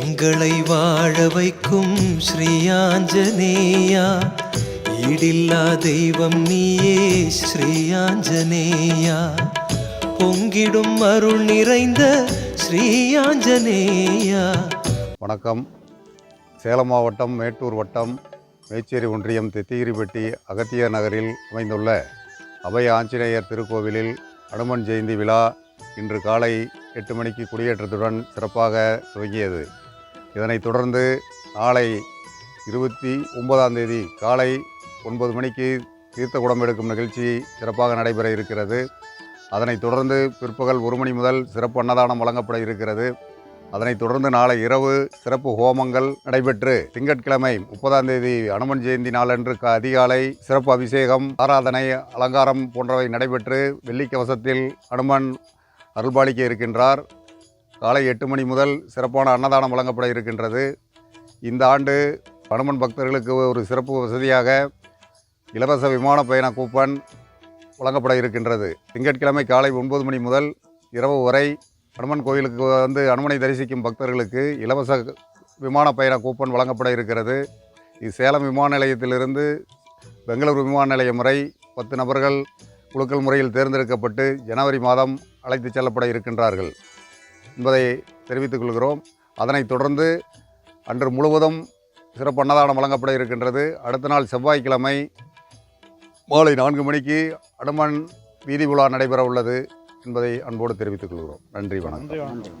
எங்களை வாழ வைக்கும் ஸ்ரீயாஞ்சனேயா ஈடில்லா தெய்வம் நீயே ஸ்ரீயாஞ்சனேயா பொங்கிடும் அருள் நிறைந்த ஸ்ரீயாஞ்சனேயா வணக்கம். சேலம் மாவட்டம் மேட்டூர் வட்டம் மேச்சேரி ஒன்றியம் தெத்திகிரிப்பட்டி அகத்திய நகரில் அமைந்துள்ள அபய ஆஞ்சநேயர் திருக்கோவிலில் அனுமன் ஜெயந்தி விழா இன்று காலை எட்டு மணிக்கு குடியேற்றத்துடன் சிறப்பாக துவங்கியது. இதனைத் தொடர்ந்து நாளை இருபத்தி ஒன்பதாம் தேதி காலை ஒன்பது மணிக்கு தீர்த்த குடம் எடுக்கும் நிகழ்ச்சி சிறப்பாக நடைபெற இருக்கிறது. அதனைத் தொடர்ந்து பிற்பகல் ஒரு மணி முதல் சிறப்பு அன்னதானம் வழங்கப்பட இருக்கிறது. அதனைத் தொடர்ந்து நாளை இரவு சிறப்பு ஹோமங்கள் நடைபெற்று திங்கட்கிழமை முப்பதாம் தேதி அனுமன் ஜெயந்தி நாளன்று க- அதிகாலை சிறப்பு அபிஷேகம் ஆராதனை அலங்காரம் போன்றவை நடைபெற்று வெள்ளிக்கவசத்தில் அனுமன் அருள்பாலிக்க இருக்கின்றார். காலை எட்டு மணி முதல் சிறப்பான அன்னதானம் வழங்கப்பட இருக்கின்றது. இந்த ஆண்டு அனுமன் பக்தர்களுக்கு ஒரு சிறப்பு வசதியாக இலவச விமான பயண கூப்பன் வழங்கப்பட இருக்கின்றது. திங்கட்கிழமை காலை ஒன்பது மணி முதல் இரவு வரை அனுமன் கோயிலுக்கு வந்து அனுமனை தரிசிக்கும் பக்தர்களுக்கு இலவச விமான பயண கூப்பன் வழங்கப்பட இருக்கிறது. இது சேலம் விமான நிலையத்திலிருந்து பெங்களூரு விமான நிலையம் வரை பத்து நபர்கள் குழுக்கள் முறையில் தேர்ந்தெடுக்கப்பட்டு ஜனவரி மாதம் அழைத்துச் செல்லப்பட இருக்கின்றார்கள். என்பதை தெரிவித்துக் கொள்கிறோம். அதனைத் தொடர்ந்து அன்று முழுவதும் சிறப்பு அன்னதானம் வழங்கப்பட இருக்கின்றது. அடுத்த நாள் செவ்வாய்க்கிழமை மாலை நான்கு மணிக்கு அனுமன் வீதி உலா நடைபெற உள்ளது என்பதை அன்போடு தெரிவித்துக் கொள்கிறோம். நன்றி வணக்கம்.